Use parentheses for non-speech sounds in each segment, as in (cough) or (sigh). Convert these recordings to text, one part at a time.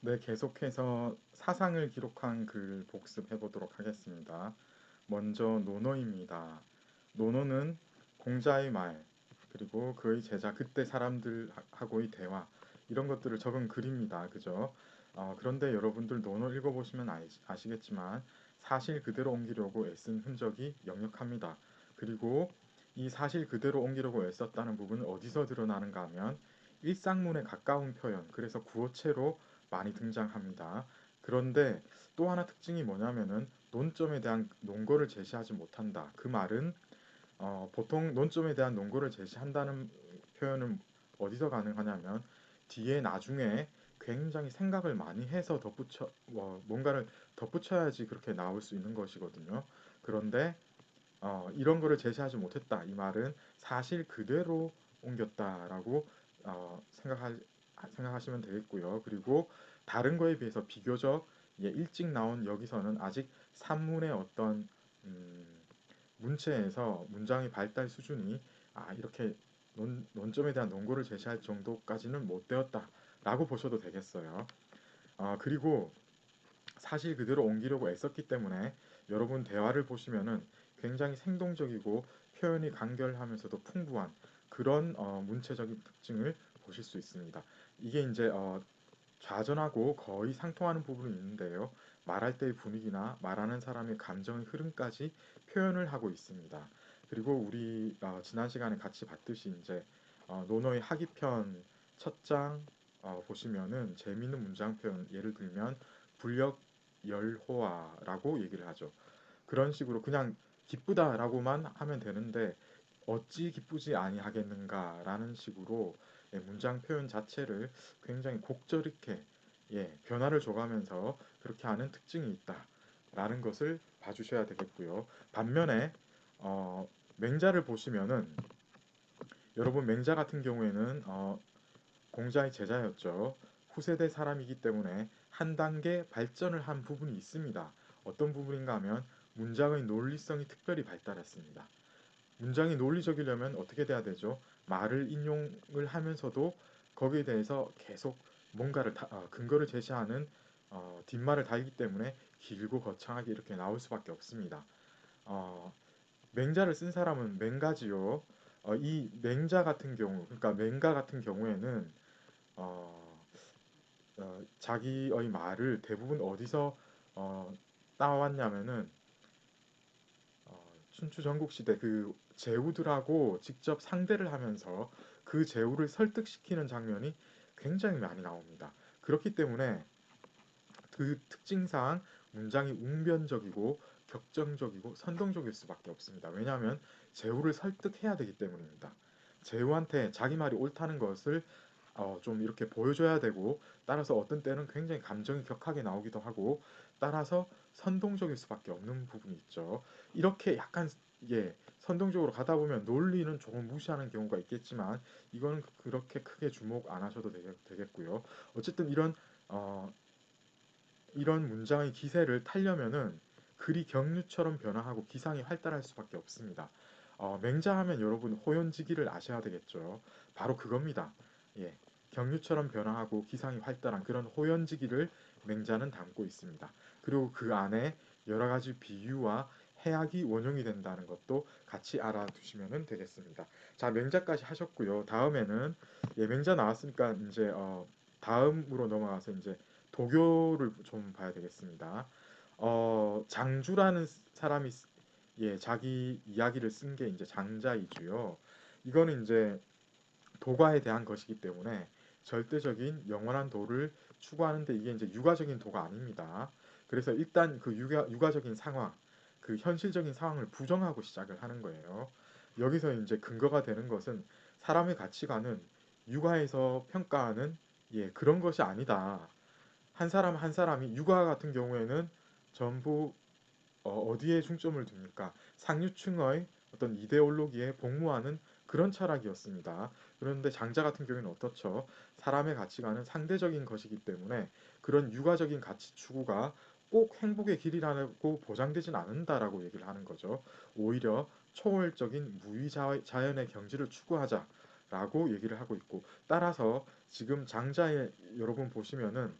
네, 계속해서 사상을 기록한 글 복습해 보도록 하겠습니다. 먼저 노노입니다. 노노는 공자의 말, 그리고 그의 제자, 그때 사람들하고의 대화, 이런 것들을 적은 글입니다. 그죠? 어, 그런데 여러분들 노노 읽어보시면 아시, 겠지만 사실 그대로 옮기려고 애쓴 흔적이 역력합니다. 그리고 이 사실 그대로 옮기려고 애썼다는 부분은 어디서 드러나는가 하면 일상문에 가까운 표현, 그래서 구어체로 많이 등장합니다. 그런데 또 하나 특징이 뭐냐면은 논점에 대한 논거를 제시하지 못한다. 그 말은 어, 보통 논점에 대한 논거를 제시한다는 표현은 어디서 가능하냐면 뒤에 나중에 굉장히 생각을 많이 해서 덧붙여 뭐 뭔가를 덧붙여야지 그렇게 나올 수 있는 것이거든요. 그런데 어, 이런 거를 제시하지 못했다. 이 말은 사실 그대로 옮겼다라고 어, 생각할 생각하시면 되겠고요. 그리고 다른 거에 비해서 비교적 예, 일찍 나온 여기서는 아직 산문의 어떤 음, 문체에서 문장의 발달 수준이 아 이렇게 논, 논점에 대한 논거를 제시할 정도까지는 못 되었다라고 보셔도 되겠어요. 어, 그리고 사실 그대로 옮기려고 애썼기 때문에 여러분 대화를 보시면은 굉장히 생동적이고 표현이 간결하면서도 풍부한 그런 어, 문체적인 특징을 보실 수 있습니다. 이게 이제 어, 좌전하고 거의 상통하는 부분이 있는데요. 말할 때의 분위기나 말하는 사람의 감정의 흐름까지 표현을 하고 있습니다. 그리고 우리 어, 지난 시간에 같이 봤듯이 이제 어, 노노의 하기편 첫장 어, 보시면은 재미있는 문장 표현 예를 들면 불력 열호화라고 얘기를 하죠. 그런 식으로 그냥 기쁘다라고만 하면 되는데 어찌 기쁘지 아니하겠는가라는 식으로 예, 문장 표현 자체를 굉장히 곡절 있게 예, 변화를 줘가면서 그렇게 하는 특징이 있다라는 것을 봐주셔야 되겠고요. 반면에 어, 맹자를 보시면은 여러분 맹자 같은 경우에는 어, 공자의 제자였죠. 후세대 사람이기 때문에 한 단계 발전을 한 부분이 있습니다. 어떤 부분인가 하면 문장의 논리성이 특별히 발달했습니다. 문장이 논리적이려면 어떻게 돼야 되죠? 말을 인용을 하면서도 거기에 대해서 계속 뭔가를 다, 어, 근거를 제시하는 어, 뒷말을 달기 때문에 길고 거창하게 이렇게 나올 수밖에 없습니다. 어, 맹자를 쓴 사람은 맹가지요. 어, 이 맹자 같은 경우, 그러니까 맹가 같은 경우에는 어, 어, 자기의 말을 대부분 어디서 어, 따왔냐면은 춘추 전국시대 그 제후들하고 직접 상대를 하면서 그 제후를 설득시키는 장면이 굉장히 많이 나옵니다. 그렇기 때문에 그 특징상 문장이 웅변적이고 격정적이고 선동적일 수밖에 없습니다. 왜냐하면 제후를 설득해야 되기 때문입니다. 제후한테 자기 말이 옳다는 것을 어, 좀 이렇게 보여줘야 되고 따라서 어떤 때는 굉장히 감정이 격하게 나오기도 하고 따라서 선동적일 수밖에 없는 부분이 있죠. 이렇게 약간 예 선동적으로 가다 보면 논리는 조금 무시하는 경우가 있겠지만 이거는 그렇게 크게 주목 안 하셔도 되겠, 고요 어쨌든 이런 어, 이런 문장의 기세를 타려면은 글이 경류처럼 변화하고 기상이 활달할 수밖에 없습니다. 어, 맹자하면 여러분 호연지기를 아셔야 되겠죠. 바로 그겁니다. 예, 경류처럼 변화하고 기상이 활달한 그런 호연지기를 맹자는 담고 있습니다. 그리고 그 안에 여러 가지 비유와 해악이 원용이 된다는 것도 같이 알아두시면 되겠습니다. 자, 맹자까지 하셨고요. 다음에는 예, 맹자 나왔으니까 이제 어, 다음으로 넘어가서 이제 도교를 좀 봐야 되겠습니다. 어, 장주라는 사람이 예, 자기 이야기를 쓴 게 이제 장자이주요. 이거는 이제 도가에 대한 것이기 때문에 절대적인 영원한 도를 추구하는데 이게 이제 육아적인 도가 아닙니다. 그래서 일단 그 육아, 육아적인 상황, 그 현실적인 상황을 부정하고 시작을 하는 거예요. 여기서 이제 근거가 되는 것은 사람의 가치관은 육아에서 평가하는 예, 그런 것이 아니다. 한 사람 한 사람이 육아 같은 경우에는 전부 어, 디에 중점을 둡니까? 상류층의 어떤 이데올로기에 복무하는 그런 철학이었습니다. 그런데 장자 같은 경우에는 어떻죠? 사람의 가치관은 상대적인 것이기 때문에 그런 육아적인 가치 추구가 꼭 행복의 길이라고 보장되진 않는다라고 얘기를 하는 거죠. 오히려 초월적인 무위자연의 경지를 추구하자라고 얘기를 하고 있고 따라서 지금 장자의 여러분 보시면은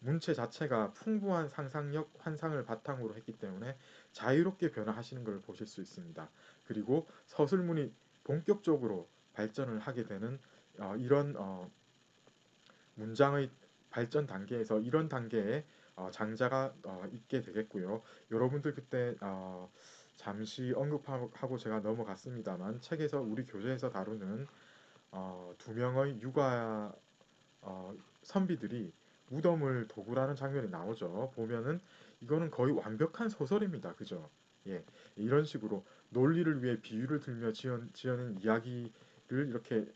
문체 자체가 풍부한 상상력, 환상을 바탕으로 했기 때문에 자유롭게 변화하시는 걸 보실 수 있습니다. 그리고 서술문이 본격적으로 발전을 하게 되는 어, 이런 어, 문장의 발전 단계에서 이런 단계에 어, 장자가 어, 있게 되겠고요. 여러분들 그때 어, 잠시 언급하고 제가 넘어갔습니다만 책에서 우리 교재에서 다루는 어, 두 명의 육아 어, 선비들이 무덤을 도구라는 장면이 나오죠. 보면은 이거는 거의 완벽한 소설입니다. 그죠? 예, 이런 식으로 논리를 위해 비유를 들며 지은, 지어낸 이야기를 이렇게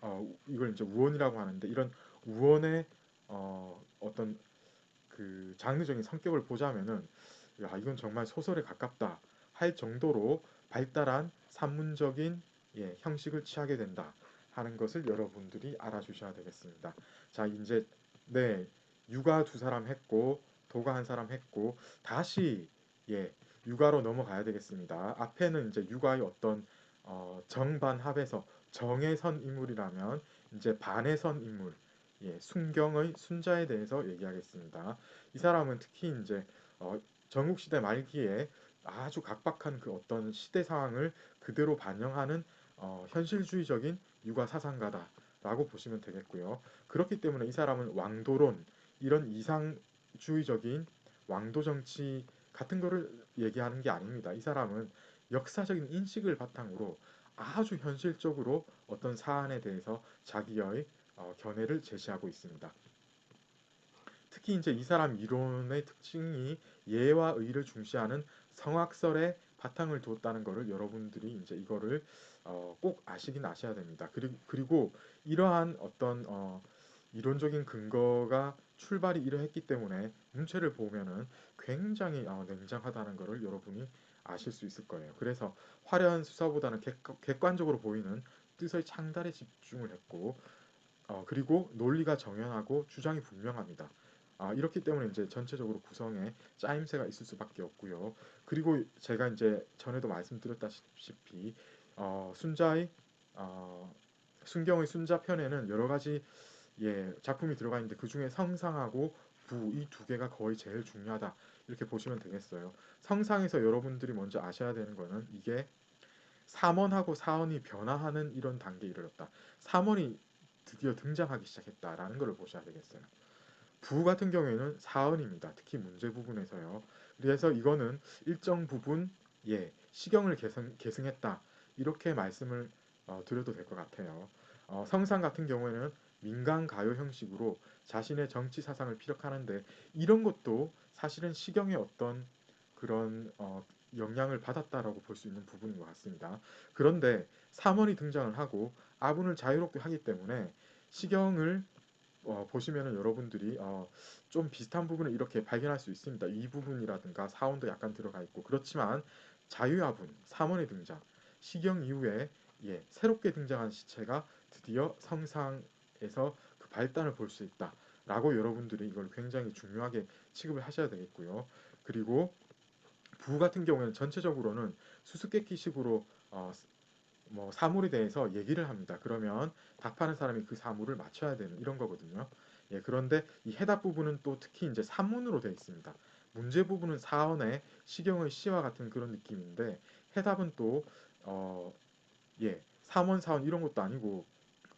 어, 이걸 이제 우원이라고 하는데 이런 우원의 어, 어떤 그 장르적인 성격을 보자면은 야 이건 정말 소설에 가깝다 할 정도로 발달한 산문적인 예, 형식을 취하게 된다 하는 것을 여러분들이 알아주셔야 되겠습니다. 자 이제 네 육아 두 사람 했고 도가 한 사람 했고 다시 예 육아로 넘어가야 되겠습니다. 앞에는 이제 육아의 어떤 어, 정반합에서 정의 선 인물이라면 이제 반의 선 인물 예, 순경의 순자에 대해서 얘기하겠습니다. 이 사람은 특히 이제 어, 전국시대 말기에 아주 각박한 그 어떤 시대 상황을 그대로 반영하는 어, 현실주의적인 육아 사상가다라고 보시면 되겠고요. 그렇기 때문에 이 사람은 왕도론 이런 이상주의적인 왕도 정치 같은 거를 얘기하는 게 아닙니다. 이 사람은 역사적인 인식을 바탕으로 아주 현실적으로 어떤 사안에 대해서 자기의 어, 견해를 제시하고 있습니다. 특히 이제 이 사람 이론의 특징이 예와 의를 중시하는 성악설에 바탕을 두었다는 것을 여러분들이 이제 이거를 어, 꼭 아시긴 아셔야 됩니다. 그리고, 그리고 이러한 어떤 어, 이론적인 근거가 출발이 이러했기 때문에 문체를 보면은 굉장히 어, 냉정하다는 것을 여러분이 아실 수 있을 거예요. 그래서 화려한 수사보다는 객, 관적으로 보이는 뜻의 창달에 집중을 했고 어, 그리고 논리가 정연하고 주장이 분명합니다. 아, 이렇기 때문에 이제 전체적으로 구성에 짜임새가 있을 수밖에 없고요. 그리고 제가 이제 전에도 말씀드렸다시피 어, 순자의 어, 순경의 순자 편에는 여러 가지 예, 작품이 들어가 있는데 그 중에 성상하고 부 이 두 개가 거의 제일 중요하다 이렇게 보시면 되겠어요. 성상에서 여러분들이 먼저 아셔야 되는 거는 이게 삼원하고 사원이 변화하는 이런 단계에 이르렀다. 삼원이 드디어 등장하기 시작했다라는 것을 보셔야 되겠어요. 부 같은 경우에는 사원입니다. 특히 문제 부분에서요. 그래서 이거는 일정 부분 예 시경을 계승, 계승했다 이렇게 말씀을 어, 드려도 될 것 같아요. 어, 성상 같은 경우에는 민간 가요 형식으로 자신의 정치 사상을 피력하는데 이런 것도 사실은 시경의 어떤 그런 어, 영향을 받았다라고 볼 수 있는 부분인 것 같습니다. 그런데 삼원이 등장을 하고 아분을 자유롭게 하기 때문에 시경을 어, 보시면은 여러분들이 어, 좀 비슷한 부분을 이렇게 발견할 수 있습니다. 이 부분이라든가 사원도 약간 들어가 있고 그렇지만 자유아분, 삼원의 등장, 시경 이후에 예, 새롭게 등장한 시체가 드디어 성상에서 그 발단을 볼 수 있다 라고 여러분들이 이걸 굉장히 중요하게 취급을 하셔야 되겠고요. 그리고 부 같은 경우에는 전체적으로는 수수께끼식으로 어, 뭐 사물에 대해서 얘기를 합니다. 그러면 답하는 사람이 그 사물을 맞춰야 되는 이런 거거든요. 예, 그런데 이 해답 부분은 또 특히 이제 산문으로 되어 있습니다. 문제 부분은 사원의 시경의 시와 같은 그런 느낌인데 해답은 또 어, 예, 삼원 사원 이런 것도 아니고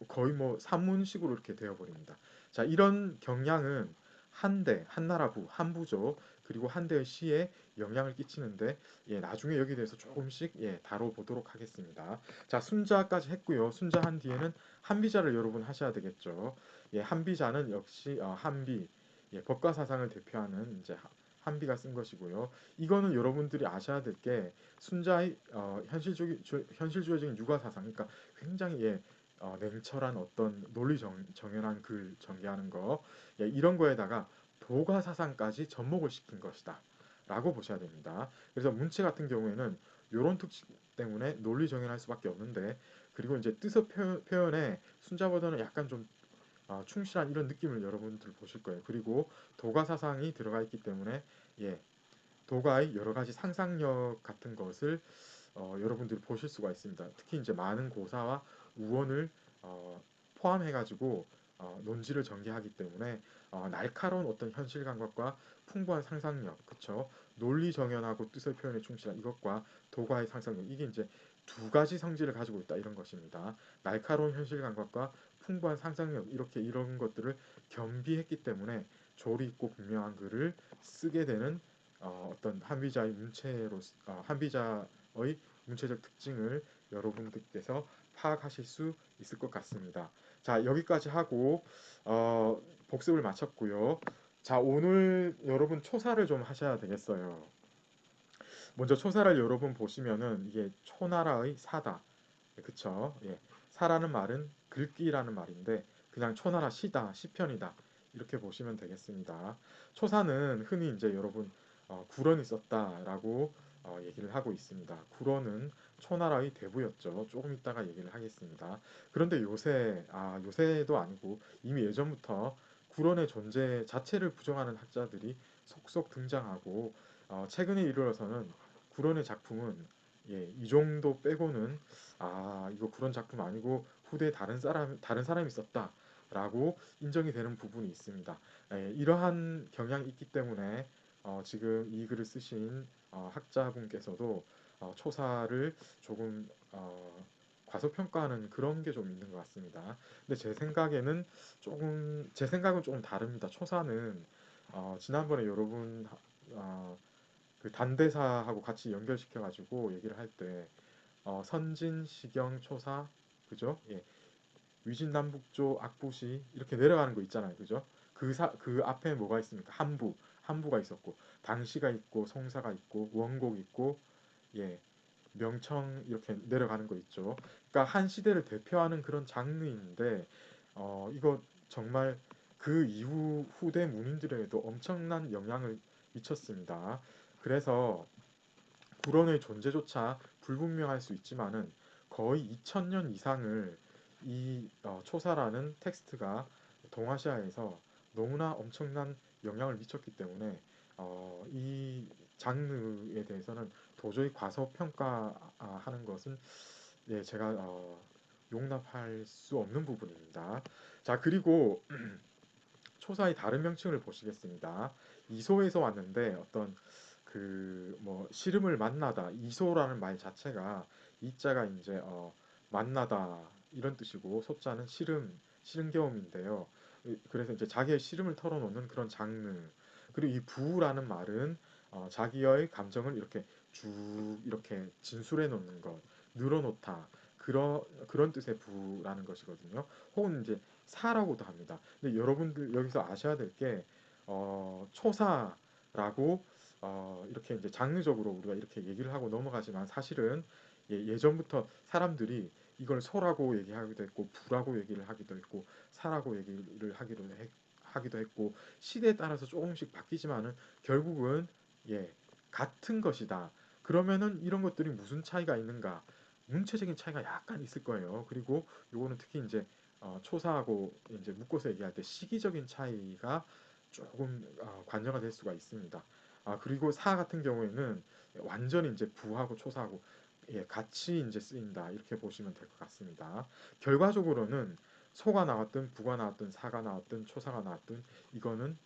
거의 뭐 산문식으로 이렇게 되어 버립니다. 자, 이런 경향은 한대, 한나라부, 한부죠. 그리고 한대의 시에 영향을 끼치는데 예, 나중에 여기에 대해서 조금씩 예, 다뤄보도록 하겠습니다. 자, 순자까지 했고요. 순자한 뒤에는 한비자를 여러분 하셔야 되겠죠. 예, 한비자는 역시 어, 한비, 예, 법과 사상을 대표하는 이제 한비가 쓴 것이고요. 이거는 여러분들이 아셔야 될 게 순자의 어, 현실주의, 현실주의적인 육아 사상, 그러니까 굉장히 예, 어, 냉철한 어떤 논리 정, 정연한 글 전개하는 거 예, 이런 거에다가 도가 사상까지 접목을 시킨 것이다. 라고 보셔야 됩니다. 그래서 문체 같은 경우에는 이런 특징 때문에 논리 정연할 수밖에 없는데 그리고 이제 뜻의 표현, 에 순자보다는 약간 좀 어, 충실한 이런 느낌을 여러분들 보실 거예요. 그리고 도가 사상이 들어가 있기 때문에 예, 도가의 여러 가지 상상력 같은 것을 어, 여러분들이 보실 수가 있습니다. 특히 이제 많은 고사와 우원을 어, 포함해가지고 어, 논지를 전개하기 때문에 어, 날카로운 어떤 현실 감각과 풍부한 상상력, 그쵸? 논리 정연하고 뜻의 표현에 충실한 이것과 도가의 상상력 이게 이제 두 가지 성질을 가지고 있다 이런 것입니다. 날카로운 현실 감각과 풍부한 상상력 이렇게 이런 것들을 겸비했기 때문에 조리 있고 분명한 글을 쓰게 되는 어, 떤 한비자의 문체로 어, 한비자의 문체적 특징을 여러분들께서 파악하실 수 있을 것 같습니다. 자 여기까지 하고 어, 복습을 마쳤고요. 자 오늘 여러분 초사를 좀 하셔야 되겠어요. 먼저 초사를 여러분 보시면은 이게 초나라의 사다. 그쵸? 예. 사라는 말은 글귀라는 말인데 그냥 초나라 시다, 시편이다. 이렇게 보시면 되겠습니다. 초사는 흔히 이제 여러분 어, 구런이 썼다라고 어, 얘기를 하고 있습니다. 구런은 초나라의 대부였죠. 조금 이따가 얘기를 하겠습니다. 그런데 요새 아 요새도 아니고 이미 예전부터 구런의 존재 자체를 부정하는 학자들이 속속 등장하고 어, 최근에 이르러서는 구런의 작품은 예, 이 정도 빼고는 아 이거 구런 작품 아니고 후대 다른 사람 다른 사람이 썼다라고 인정이 되는 부분이 있습니다. 예, 이러한 경향이 있기 때문에 어, 지금 이 글을 쓰신 어, 학자분께서도 어, 초사를 조금 어, 과소평가하는 그런 게 좀 있는 것 같습니다. 근데 제 생각에는 조금 제 생각은 조금 다릅니다. 초사는 어, 지난번에 여러분 어, 그 단대사하고 같이 연결시켜 가지고 얘기를 할때 어, 선진 시경 초사 그죠? 예. 위진남북조 악부시 이렇게 내려가는 거 있잖아요. 그죠? 그, 사, 그 앞에 뭐가 있습니까? 한부, 한부가 있었고 당시가 있고 성사가 있고 원곡 있고 예. 명청 이렇게 내려가는 거 있죠. 그러니까 한 시대를 대표하는 그런 장르인데 어, 이거 정말 그 이후 후대 문인들에도 엄청난 영향을 미쳤습니다. 그래서 구론의 존재조차 불분명할 수 있지만은 거의 2000년 이상을 이 어, 초사라는 텍스트가 동아시아에서 너무나 엄청난 영향을 미쳤기 때문에 어, 이 장르에 대해서는 도저히 과소평가하는 것은 예, 제가 어, 용납할 수 없는 부분입니다. 자 그리고 (clears throat) 초사의 다른 명칭을 보시겠습니다. 이소에서 왔는데 어떤 그 뭐 시름을 만나다 이소라는 말 자체가 이자가 이제 어 만나다 이런 뜻이고 소자는 시름 시름겨움인데요. 그래서 이제 자기의 시름을 털어놓는 그런 장르 그리고 이 부라는 말은 어 자기의 감정을 이렇게 쭉 이렇게 진술해 놓는 것 늘어놓다 그런 그런 뜻의 부라는 것이거든요. 혹은 이제 사라고도 합니다. 근데 여러분들 여기서 아셔야 될게 어, 초사라고 어, 이렇게 이제 장르적으로 우리가 이렇게 얘기를 하고 넘어가지만 사실은 예, 전부터 사람들이 이걸 소라고 얘기하기도 했고 부라고 얘기를 하기도 했고 사라고 얘기를 하기도 했, 하기도 했고 시대에 따라서 조금씩 바뀌지만은 결국은 예 같은 것이다. 그러면은 이런 것들이 무슨 차이가 있는가? 문체적인 차이가 약간 있을 거예요. 그리고 요거는 특히 이제 어, 초사하고 이제 묶어서 얘기할 때 시기적인 차이가 조금 어, 관여가 될 수가 있습니다. 아 그리고 사 같은 경우에는 완전히 이제 부하고 초사하고 예, 같이 이제 쓰인다 이렇게 보시면 될 것 같습니다. 결과적으로는 소가 나왔든 부가 나왔든 사가 나왔든 초사가 나왔든 이거는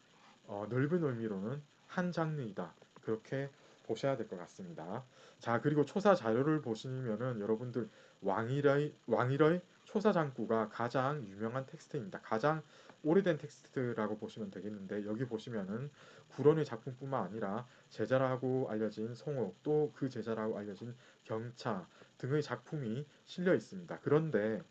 어, 넓은 의미로는 한 장르이다 그렇게 보셔야 될 것 같습니다. 자 그리고 초사 자료를 보시면은 여러분들 왕일의 왕일의 초사 장구가 가장 유명한 텍스트입니다. 가장 오래된 텍스트라고 보시면 되겠는데 여기 보시면은 구론의 작품뿐만 아니라 제자라고 알려진 송옥 또 그 제자라고 알려진 경차 등의 작품이 실려 있습니다. 그런데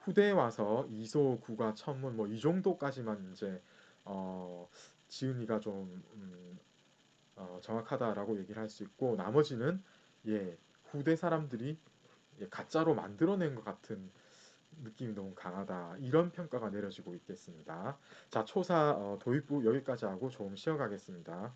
후대에 와서 이소, 구가, 천문 뭐 이 정도까지만 이제 어, 지은이가 좀 음, 어, 정확하다라고 얘기를 할 수 있고 나머지는 예 후대 사람들이 예, 가짜로 만들어낸 것 같은 느낌이 너무 강하다 이런 평가가 내려지고 있겠습니다. 자 초사 어, 도입부 여기까지 하고 조금 쉬어가겠습니다.